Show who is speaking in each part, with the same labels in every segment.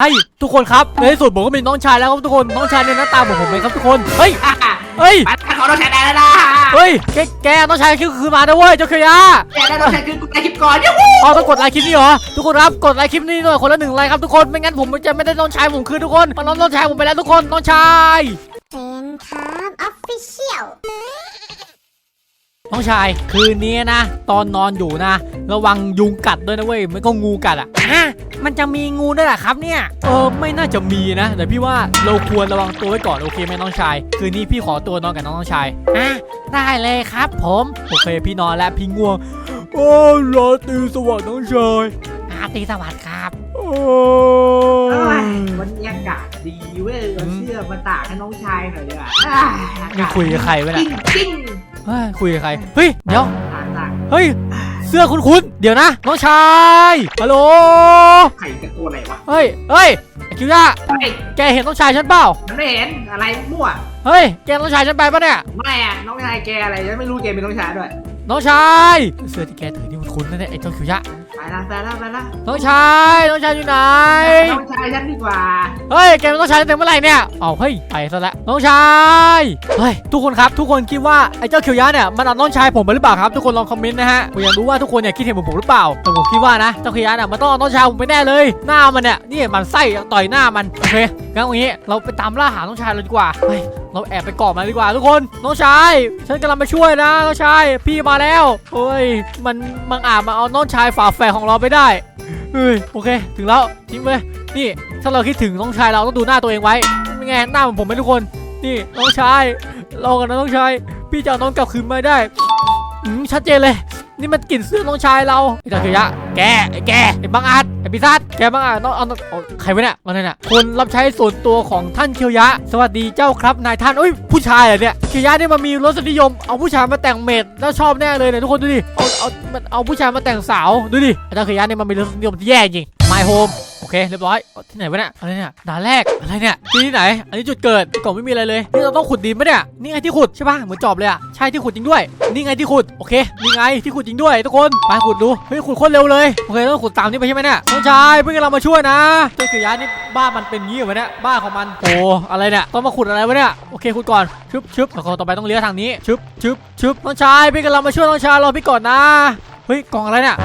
Speaker 1: ไอ้ทุกคนครับในที่สุดผมก็มีน้องชายแล้วครับทุกคนน้องชายเนี่ยหน้าตาเหมือนผมเลยครับทุกคนเฮ้ย
Speaker 2: อะ
Speaker 1: เฮ้ย
Speaker 2: ปัดขอเราแชร์ได้แล้วนะ
Speaker 1: เฮ้ยแกแกน้องชายคือคือมาด้วยเวยเจ้าเคียะ
Speaker 2: แชร์ได้เราแชร์คือกูได้คลิปก่อนยูหู
Speaker 1: อ๋อต้องกดไลค์คลิปนี้เหรอทุกคนครับกดไลค์คลิปนี้ด้วยคนละหนึ่งไลค์ครับทุกคนไม่งั้นผมจะไม่ได้น้องชายผมคืนทุกคนมันน้องน้องชายผมไปแล้วทุกคนน้องชาย
Speaker 3: น้อ
Speaker 1: งชายคืนนี้นะ ตอนนอนอยู่นะ ระวังยุงกัดด้วยนะเว้ยไม่ก็งูกัดอะฮะมันจะมีงูด้วยเหรอครับเนี่ยเออไม่น่าจะมีนะแต่พี่ว่าเราควรระวังตัวไว้ก่อนโอเคไหมน้องชาย คืนนี้พี่ขอตัวนอนกับน้องชายอะได้เลยครับ ผมโอเคพี่นอนแล้วพี่ง่วงโอ้รอตีสวัสดิ์น้องชายอาตีสวัสดิ์ครับโอ้
Speaker 2: เอ้ย
Speaker 1: ย
Speaker 2: บรรยากาศดีเว้ยเอา
Speaker 1: อืม
Speaker 2: เสื้อมาตากให้น้องชายหน่อยดีกว่าอะ
Speaker 1: นี่คุยกับใครวะ
Speaker 2: จริ
Speaker 1: เนี่ย
Speaker 2: งจริง
Speaker 1: เฮ้ยคุยกับใคร เฮ้ย เดี๋ยว
Speaker 2: ตากตาก
Speaker 1: เฮ้ย เสื้อคุ้นๆเดี๋ยวนะ น้องชาย ฮัลโหล
Speaker 2: ไข่กับตัวอะไรวะ
Speaker 1: เฮ้ย เฮ้ยไอ้คิวย่า
Speaker 2: เฮ้ย
Speaker 1: แกเห็นน้องชายฉันเปล่า
Speaker 2: มันไม่เห็นอะไรมั่ว
Speaker 1: เฮ้ย แกน้องชายฉันไปปะเนี่ย
Speaker 2: ไม่อะน้องชายแกอะไรฉันไม่รู้แกเป็นน้องชายด้วย
Speaker 1: น้องชาย เสื้อที่แกถือนี่มันคุ้นนะเนี่ยไอ้เจ้าคิวย่า
Speaker 2: ไปละไปละไปละ
Speaker 1: น้องชายน้องชายอยู่ไหน
Speaker 2: น้องชายฉันดีกว่า
Speaker 1: เฮ้ยแกเป็นน้องชายตั้งแต่เมื่อไหร่เนี่ยเอาเฮ้ยไปซะแล้วน้องชายเฮ้ยทุกคนครับทุกคนคิดว่าไอ้เจ้าคิวย่าเนี่ยมันเอาน้องชายผมไปหรือเปล่าครับทุกคนลองคอมเมนต์นะฮะผมอยากรู้ว่าทุกคนเนี่ยคิดเห็นเหมือนผมหรือเปล่าแต่ผมคิดว่านะเจ้าคิวย่าเนี่ยมันต้องเอาน้องชายผมไปแน่เลยหน้ามันเนี่ยนี่มันไส้ต่อยหน้ามันโอเคงั้นเอางี้เราไปตามล่าหาน้องชายเราดีกว่าเฮ้ย เราแอบไปเกาะมาดีกว่าทุกคน น้องชาย ฉันกำลังมาช่วยนะน้องชาย พี่มาแล้วเฮ้ย มันมังอาจมาเอาน้องชายฝาแฝดของเราไปได้เฮ้ยโอเค ถึงแล้วทิ้งไปนี่ ถ้าเราคิดถึงน้องชายเราต้องดูหน้าตัวเองไว้ไม่ไงหน้ามือนผมไหมทุกคน นี่น้องชายเรากันนะน้องชาย พี่จะเอาน้องกลับคืนมาได้ชัดเจนเลย นี่มันกลิ่นเสื้อน้องชายเราไอ้ตาเกียะ แกไอ้แกไอ้บังอาจไอ้ปีศาจแกบังอาจต้องเอาเอาใครวะเนี่ยมาเลยเนี่ยคนรับใช้ส่วนตัวของท่านเคียวยะ สวัสดีเจ้าครับนายท่านเอ้ยผู้ชายเหรอเนี่ยเคียวยะเนี่ยมันมีรสนิยมเอาผู้ชายมาแต่งเมดแล้วชอบแน่เลยเนี่ยทุกคนดูดิเอาเอามันเอาผู้ชายมาแต่งสาวดูดิไอ้ตาเคียวยะเนี่ยมันมีรสนิยมที่แย่จริง My Home โอเคเรียบร้อยที่ไหนวะเนี่ยอะไรเนี่ยด่านแรกอะไรเนี่ยที่ไหน อันนี้จุดเกิดกล่องไม่มีอะไรเลยนี่เราต้องขุดดินปะเนี่ยนี่ไงที่ขุดใช่ปะเหมือนจอบเลยอะใช่ที่ขุดจริงด้วยนี่ไงที่ขุดโอเคนี่ไงที่ขุดจริงด้วยทุกคนไปขุดดูเฮ้ยขุดโคตรเร็วเลยโอเคต้องขุดตามนี้ไปใช่ไหมเนี่ยน้องชายเพื่อนเรามาช่วยนะเจ้าเขียวยานี่บ้ามันเป็นงี้เหรอวะเนี่ยบ้าของมันโอ้อะไรเนี่ยต้องมาขุดอะไรวะเนี่ยโอเคขุดก่อนชึบชึบแล้วต่อไปต้องเลี้ยวทางนี้ชึบชึบชึบน้องชายเพื่อนเรามาช่วยน้องชายเราพี่ก่อนนะเฮ้ยกล่องอะไรเนี่ย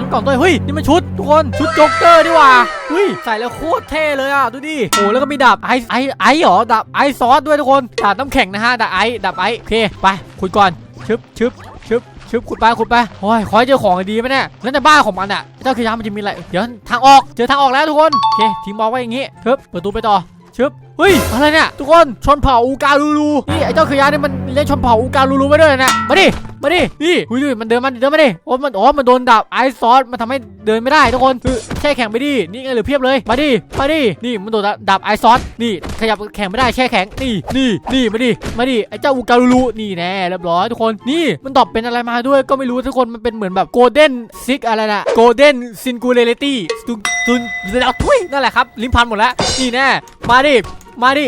Speaker 1: นี่กล่องด้วยเฮ้ยนี่มันชุดทุกคนชุดโจ๊กเกอร์ดีกว่าเฮ้ยใส่แล้วโคตรเท่เลยอะดูดิโอ้แล้วก็มีดาบไอไอไอหรอดาบไอซอสด้วยทุกคนดาบน้ำแข็งนะฮะดาบไอดาบไอโอเคไปขุดก่อนชึบชึบชึบชึบขุดไปขุดไปโอ้ยขอให้เจอของดีไหมเนี่ยแล้วในบ้านของมันอะเจ้าคือยามันจะมีอะไรเดี๋ยวทางออกเจอทางออกแล้วทุกคนโอเคทิ้งบอกไว้อย่างงี้ชึบเปิดประตูไปต่อชึบ เฮ้ยอะไรเนี่ยทุกคนชนเผ่าอูกาลูลูนี่ไอ้เจ้าคือยาเนี่ยมันเล่นชนเผ่าอูกาลูลูไว้ด้วยนะมาดิมาดินี่อุ้ยดูมันเดินมาเดินมาดิโอ้มันอ๋อมันโดนดาบไอซ์ซอสมันทำให้เดินไม่ได้ทุกคนคือแช่แข็งไปดินี่ไงเหลือเพียบเลยมาดิมาดินี่มันโดนดาบไอซ์ซอสนี่ขยับแข็งไม่ได้แช่แข็งนี่นี่นี่มาดิมาดิไอเจ้าอูการูรูนี่แน่เรียบร้อยทุกคนนี่มันตอบเป็นอะไรมาด้วยก็ไม่รู้ทุกคนมันเป็นเหมือนแบบโกลเด้นซิกอะไรนะโกลเด้นซินกูเลเลตี้ตุนตุนเอาทุยนั่นแหละครับลิ้นพันหมดแล้วนี่แน่มาดิ มาดิ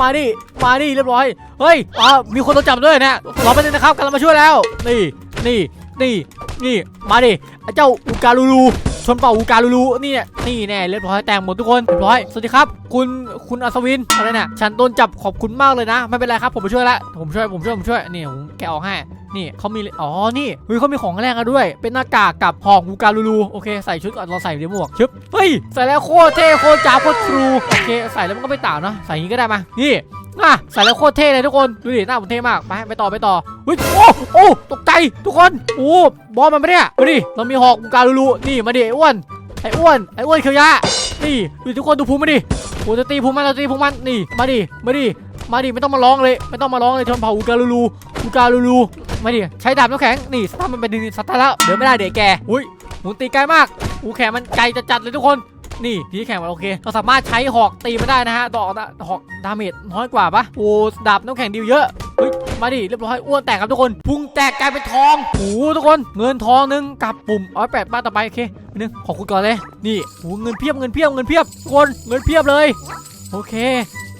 Speaker 1: มาดิ มาดิเรียบร้อย เฮ้ยอ่ามีคนโดนจับด้วยเนี่ยรอไปบนึงนะครับกำลังมาช่วยแล้ว นี่ นี่ นี่ นี่ มาดิ เจ้าอูการูรู ชนเผ่าอูการูรูนี่เนี่ยนี่แน่เรียบร้อยแต่งหมดทุกคนเรียบร้อยสวัสดีครับ คุณคุณอัศวินอะไรเนี่ยฉันโดนจับขอบคุณมากเลยนะ ไม่เป็นไรครับผมมาช่วยละผมช่วยผมช่วยผมช่วยนี่ผมแกะออกให้นี่เขามีอ๋อนี่เฮ้ยเขามีของแรงกันด้วย เป็นหน้ากากกับห่อกอูการูรูโอเคใส่ชุดก่อนเราใส่เดี๋ยวหมวกชึบเฮ้ยใส่แล้วโคตรเท่โคตรจ้าโคตรครูโอเคใส่แล้วมันก็ไม่ต่างเนาะใส่อย่างนี้ก็ได้มานี่ อะใส่แล้วโคตรเท่เลยทุกคนดูดิหน้าผมเท่มากไปไปต่อไปต่อเฮ้ยโอ้โอ้ตกใจทุกคนโอ้บอสมันไปะเนี่ยดูดิเรามีหอกการูรูนี่มาดิไอ้อ้วนไอ้อ้วนไอ้อ้วนเคียวยะนี่ดูทุกคนดูพุงมาดิโอ้จะตีพุงมันจะตีพุงมันนี่มาดิมาดิมาดิไม่ต้องมาร้องเลย ไม่ต้องมาร้องเลยชนเผ่าอูการูรูอูการูรูมาดิใช้ดาบน้ำแข็งนี่สตาร์มันเป็นดินสตาร์แล้วเดินไม่ได้เด็กแกอุ้ยหมุนตีไกลมากอูแขนมันไกลจัดๆเลยทุกคน นี่ที่แข่งมันโอเค เราสามารถใช้หอกตีมันได้นะฮะดอกหอกดาเมจน้อยกว่าปะโอ้ดาบน้ำแข็งดีกว่าเยอะเฮ้ยมาดิเรียบร้อยอ้วนแตกครับทุกคนพุงแตกกลายเป็นทองโอ้ทุกคน เงินทองหนึงกับปุ่มอ๋อแปดบ้านต่อไปโอเคหนึ่งขอคุณก่อนเลยนี่โอ้เงินเพียบเงินเพียบเงินเพียบทุกคนเงินเพียบเลย โอเค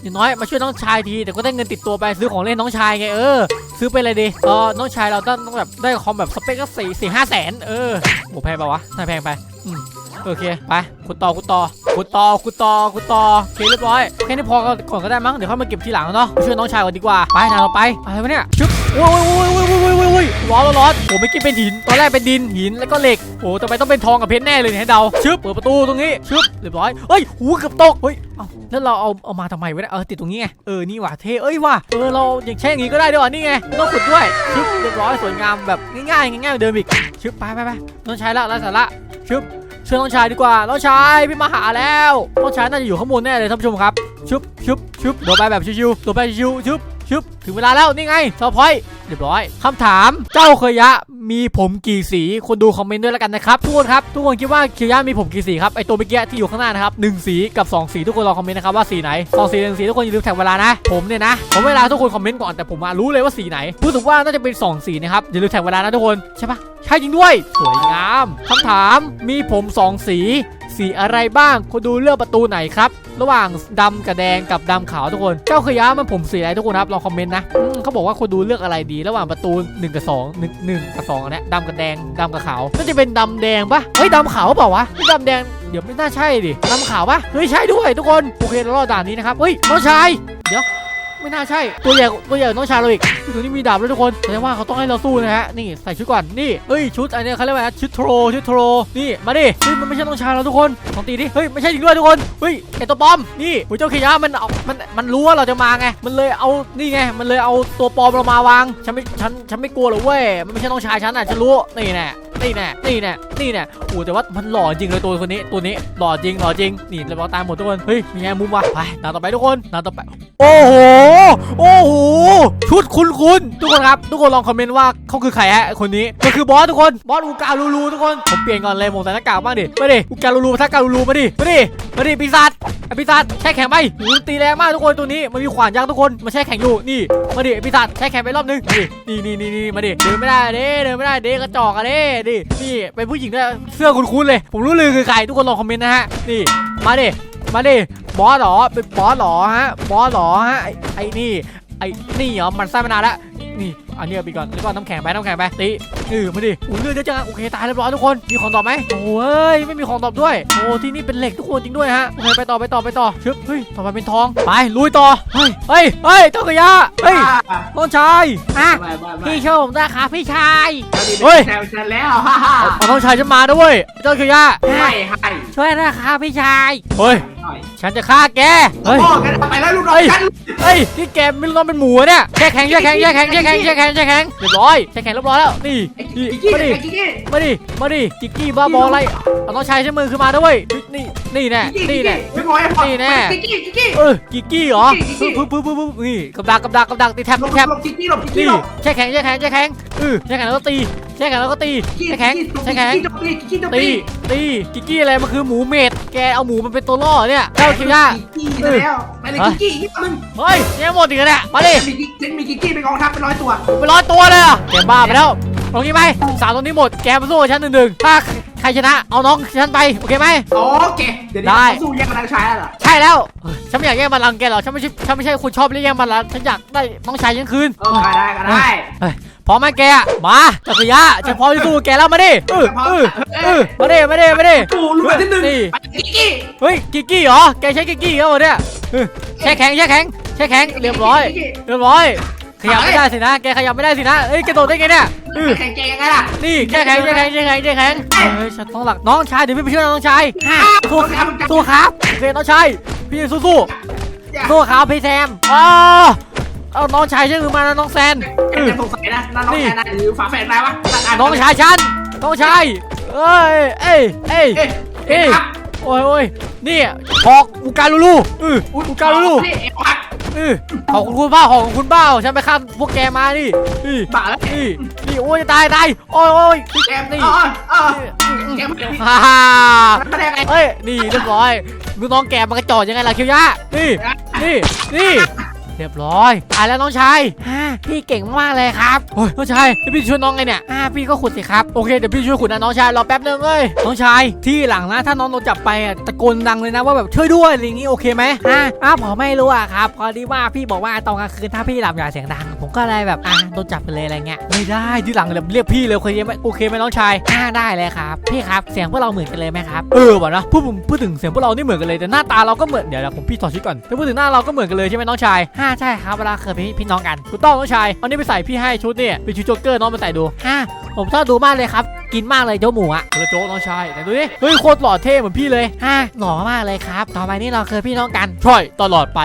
Speaker 1: อย่างน้อยมาช่วยน้องชายทีแต่ก็ได้เงินติดตัวไปซื้อของเล่นน้องชายไงเออ ซื้อไปเลยดิเออน้องชายเราต้องแบบได้คอมแบบสเปคก็สี่สี่ห้าแสนเออโหแพงไปวะน่าแพงไปอืม โอเคไปขุดต่อขุดต่อขุดต่อขุดต่อขุดต่อโอเคเรียบร้อยแค่นี้พอก่อนก็ได้มั้งเดี๋ยวค่อยมาเก็บทีหลังเนาะช่วยน้องชายก่อนดีกว่าไปทางเราไปอะไรวะเนี่ยชึบโอ้ยโอ้ยโอ้ยโอ้ยโอ้ยโอ้ยโอ้ยร้อนร้อนร้อนโอ้ไม่อกินเป็นหินตอนแรกเป็นดินหินแล้วก็เหล็กโอ้ทำไมต้องเป็นทองกับเพชรแน่เลยเนี่ยให้เดาชึบเปิดประตูตรงนี้ชึบเรียบร้อยเฮ้ยหูเกือบตกเฮ้ยเอ้าแล้วเราเอาเอามาทำไมวะเนี่ยเออติดตรงนี้ไงเออนี่ว่ะเท่เอ้ยว่ะเออเราอย่างเช่อย่างนี้ก็ได้ด้วยว่ะนี่ไงต้องขุดด้วยชึบเรียบร้อยสวยงามแบบง่ายๆง่ายๆเดิมอีกชึบไปไปไปน้องชายละไร้สาระชึบ เชื่อน้องชายดีกว่าน้องชายพี่มาหาแล้วน้องชายน่าจะอยู่ข้างบนแน่เลยท่านผู้ชมครับชุบชุบชุบโดดไปแบบชิวๆโดดไปชิวๆชุบชุบถึงเวลาแล้วนี่ไงซอพอย เรียบร้อยคำถามเจ้าเคยะมีผมกี่สีคนดูคอมเมนต์ด้วยแล้วกันนะครับทุกคนครับทุกคนคิดว่าเคยะมีผมกี่สีครับไอตัวเมื่อกี้ที่อยู่ข้างหน้านะครับหนึ่งสีกับสองสีทุกคนลองคอมเมนต์นะครับว่าสีไหนสองสีหนึ่งสีทุกคนอย่าลืมแท็กเวลานะ ผมเนี่ยนะผมเวลาทุกคนคอมเมนต์ก่อนแต่ผมรู้เลยว่าสีไหนพูดถึงว่าน่าจะเป็นสองสีนะครับอย่าลืมแท็กเวลานะทุกคนใช่ปะใช่จริงด้วย สวยงามคำถามมีผมสองสี สีอะไรบ้างคนดูเลือกประตูไหนครับ ระหว่างดำกับแดงกับดำขาวทุกคน เจ้าขยะมันผมสีอะไรทุกคนครับลองคอมเมนต์นะเขาบอกว่าคนดูเลือกอะไรดี ระหว่างประตู1กับ2 1 1กับ2อันนี้ดำกับแดงดำกับขาวน่าจะเป็นดำแดงปะเฮ้ยดำขาวเปล่าวะนี่ดำแดงเดี๋ยวไม่น่าใช่ดิดำขาวปะเฮ้ยใช่ด้วยทุกคนโอเคเรารอดด่านนี้นะครับเฮ้ยน้องชายเดี๋ยว ไม่น่าใช่ ตัวใหญ่ตัวใหญ่กว่าน้องชายเราอีกตัวนี้มีดาบด้วยทุกคนแสดงว่าเขาต้องให้เราสู้นะฮะ นี่ใส่ชุดก่อน นี่เฮ้ยชุดอันนี้เขาเรียกว่าชุดโทรชุดโทร นี่มาดิเฮ้ยมันไม่ใช่น้องชายเราทุกคนลองตีดิ เฮ้ยไม่ใช่จริงด้วยทุกคน เฮ้ยไอตัวปลอม นี่หัวเจ้าขยะมันเอามัน มันรู้ว่าเราจะมาไง มันเลยเอา นี่ไง มันเลยเอาตัวปลอมเรามาวาง ฉันไม่ ฉัน ฉันไม่กลัวหรอกเว้ย มันไม่ใช่น้องชายฉันอะ ฉันรู้ นี่แน่นี่แน่นี่แน่นี่แน่โอ้แต่ว่ามันหล่อจริงเลยตัวคนนี้ ตัวนี้ หล่อจริง หล่อจริง นี่เราตายหมดทุกคน เฮ้ย มีไงมุมวะไปด่าต่อไปทุกคนด่าต่อไป โอ้โหโอ้โหชุดคุณคุณทุกคนครับ ทุกคนลองคอมเมนต์ว่าเขาคือใครฮะคนนี้ก็คือบอสทุกคนบอสอูกาลูลูทุกคนผมเปลี่ยนก่อนเลยผมใส่หน้ากากบ้างดิมาดิอูกาลูลูทักกาลูลูมาดิมาดิมาดิปีศาจไอปีศาจแช่แข็งไปหูตีแรงมากทุกคนตัวนี้มันมีขวานยักษ์ทุกคนมันแช่แข็งอยู่นี่มาดิปีศาจแช่แข็งไปรอบนึงนี่นี่นี่นี่มาดิเดินไม่ได้เด้เดินไม่ได้เด้กระจอกอะเด้ดินี่เป็นผู้หญิงด้วยเสื้อคุ้นๆเลย ผมรู้เลยคือใครทุกคนลองคอมเมนต์นะฮะนี่มาดิมาดิ บอสเหรอเป็นบอสเหรอฮะบอสเหรอฮะไอ้ไอ้นี่ไอ้นี่เหรอมันสร้างมานานแล้วนี่อันนี้เอาไปก่อนแล้วก็น้ำแข็งไปน้ำแข็งไปตีเออมาดิอุ้ยเลือดเยอะจังอะโอเคตายเรียบร้อยทุกคนมีของตอบไหมโอ้ยไม่มีของตอบด้วยโอ้ที่นี่เป็นเหล็กทุกคนจริงด้วยฮะโอเคไปต่อไปต่อไปต่อชึบเฮ้ยต่อไปเป็นทองไปลุยต่อเฮ้ยเฮ้ยเฮ้ยเจ้ากระยะเฮ้ยน้องชายอะ
Speaker 2: ไปไปไป
Speaker 1: พี่ชมนะครับพี่ชาย
Speaker 2: เฮ้ยแซวฉันแล้วฮ่าฮ่า
Speaker 1: เอาน้องชายจะมาด้วยเจ้ากระยะ
Speaker 2: ให้ให้
Speaker 1: ช่วยนะครับพี่ชายเฮ้ย
Speaker 2: หน่อย
Speaker 1: ฉันจะฆ่าแก เฮ้ย
Speaker 2: พ่อกันไปแล้วลูกน้องฉัน
Speaker 1: เฮ้ยนี่แกไม่รู้ว่าเป็นหมูอะเนี่ยแช่แข็งแช่แข็งแช่แข็งแช่แข็งแช่แข็งแช่แข็งเรียบร้อยแช่แข็งเรียบร้อยแล้ว นี่
Speaker 2: ไอ้
Speaker 1: นี่
Speaker 2: กิ๊กกี้
Speaker 1: มาดิ
Speaker 2: ไอ้กิ๊กกี้
Speaker 1: มาดิมาดิจิกกี้บ้าบออะไรเอาน้องชายใช้มือขึ้นมาด้วยนี่ นี่แน่
Speaker 2: กิ๊ก
Speaker 1: นี่
Speaker 2: กี้
Speaker 1: แน่
Speaker 2: ไม่พอไอ้พ่อ
Speaker 1: นี่แน่
Speaker 2: กิ๊กกี้กิ๊กกี้
Speaker 1: เออกิกกี้เหรอ
Speaker 2: กิ๊กกี้
Speaker 1: ปึ๊บปึ๊บปึ๊บปึ๊บนี่กับดักกับดักกับดักตีแทบ
Speaker 2: หลบ
Speaker 1: แทบ
Speaker 2: หลบกิ๊กกี้หลบกิ๊กกี้
Speaker 1: นี่
Speaker 2: หลบ
Speaker 1: แช่แข็งแช่แข็งแช่แข็งเออแช่แข็งแล้วก็ตีแช่แข็งแล้วก็ตี
Speaker 2: กิ๊ก
Speaker 1: แช่แข็ง
Speaker 2: กิ๊ก
Speaker 1: แช่แข็ง
Speaker 2: กิ๊กกี้กิ๊กกี้
Speaker 1: ตีตีกิกกี้อะไรมันคือหมูเม็ดแกเอาหมูมันเป็นตัวล่อเนี่ยเจ้าคิย่า
Speaker 2: กิ๊กกี้แล้วไปเลยกิ๊กกี้อีกมึง
Speaker 1: เฮ้ยยังหมดอีกแล้วเนี่ยมาดิ
Speaker 2: ฉันมีกิ๊กฉันมีกิ๊กกี้เป็นกองทัพเป็นร้อยตัว
Speaker 1: ไปร้อยตัวเลยเหรอะแกบ้าไปแล้วตรงนี้ไหมสามตรงนี้หมดแกมาสู้กับฉันหนึ่งหนึ่งถ้าใครชนะ เอาน้องฉันไป โอเคไหม
Speaker 2: โอเค เดี๋ยว
Speaker 1: ได้
Speaker 2: นี้สู้แย่งกันทางชายแล้วเหรอ
Speaker 1: ใช่แล้วเฮ้ยฉันไม่อยากแย่งบัลลังก์แกหรอก ฉันไม่ใช่ ฉันไม่ใช่คนชอบเรียกแย่งบัลลังก์ฉันอยากได้น้องชายฉันคืน
Speaker 2: เออได้ก็ได้
Speaker 1: พร้อมไหมแกอะมาจักรยะฉันพร้อมที่สู้กับแกแล้วมาดิเออเออเออมาดิมาดิมาดิ
Speaker 2: กูรู้แบบที่หนึ่ง
Speaker 1: นี่
Speaker 2: ไปกิ๊กกี้
Speaker 1: เฮ้ยกิกกี้เหรอ แกใช้กิกกี้เหรอเนี่ยเออแช่แข็งแช่แข็งแช่แข็งเรียบร้อย เรียบร้อย ขยับไม่ได้สินะ แกขยับไม่ได้สินะ เอ้ยแกโดดได้ไงเนี่ยเออ
Speaker 2: แข่งแกยังไงล่ะ
Speaker 1: นี่แช่แข็งแช่แข็งแช่แข็งแช่แข็งเฮ้ยฉันต้องหลักน้องชายเดี๋ยวพี่ไปช่วยน้องชายสู้ครับสู้ครับโอเคน้องชายพี่สู้สู้สู้ครับพี่แซมอ๋อเอาน้องชายชื่อมานะน้องแซน
Speaker 2: แกจะสงสัยนะน้องแกนะหรือฝาแฝดนายะ
Speaker 1: น้องชายฉันน้องชายเอ้ยเอ้ยเอ้ย
Speaker 2: เอ๊ะ
Speaker 1: เอ้ย
Speaker 2: ครับ
Speaker 1: โอ้ยโอ้ยนี่หอกอูกาลูลูอือ
Speaker 2: อุ้ย
Speaker 1: อูกาลูลู
Speaker 2: นี่ เอ็มพัก
Speaker 1: อือของคุณคุณเป้าของคุณเป้าฉันไปฆ่าพวกแกมานี่นี่
Speaker 2: บ้าแล้ว
Speaker 1: นี่นี่โอ้ยจะตายตายโอ้ยโอ้ย
Speaker 2: แกม
Speaker 1: นี่
Speaker 2: อ๋ออ๋อแกม
Speaker 1: ฮ่าฮ่า
Speaker 2: มันได้ไง
Speaker 1: เฮ้ยนี่เรียบร้อยดูน้องแกมันกระจอกยังไงล่ะคิวยะนี่นี่นี่ เรียบร้อยตายแล้วน้องชายฮ่าพี่เก่งมากเลยครับโอ้ยน้องชายแล้วพี่ช่วยน้องไงเนี่ยอ่าพี่ก็ขุดสิครับโอเคเดี๋ยวพี่ช่วยขุดนะน้องชายรอแป๊บนึงเอ้ยน้องชายที่หลังนะถ้าน้องโดนจับไปอะตะโกนดังเลยนะว่าแบบช่วยด้วยอะไรอย่างงี้โอเคไหมอ่าอ้าวผมไม่รู้อะครับพอดีว่าพี่บอกว่าตอนกลางคืนถ้าพี่หลับอย่าเสียงดัง ผมก็เลยแบบอ่าโดนจับไปเลยอะไรเงี้ยไม่ได้ที่หลังแบบเรียกพี่เลยโอเคไหมโอเคไหมน้องชายอ่าได้เลยครับพี่ครับเสียงพวกเราเหมือนกันเลยไหมครับเออว่ะนะพูดผมพูดถึงเสียงพวกเรานี่เหมือนกันเลยแต่หน้าตาเราก็เหมือนเดี๋ยวเดี๋ยวผมพี่ถอดชุดก่อนแต่พูดถึงหน้าเราก็เหมือนกันเลยใช่ไหมน้องชายาใช่ครับเวลาเคยพี่พี่น้องกันถูกต้องน้องชายเอานี่ไปใส่พี่ให้ชุดเนี่ยเป็นชุดโจ๊กเกอร์น้องมาใส่ดูฮ่าผมชอบดูมากเลยครับกินมากเลยโจ๊กหมูอะเออโจ๊กน้องชายไหนดูดิเฮ้ยโคตรหล่อเท่เหมือนพี่เลยฮ่าหล่อมากเลยครับ ต่อไปนี้เราเคยพี่น้องกันช่ตลอดไป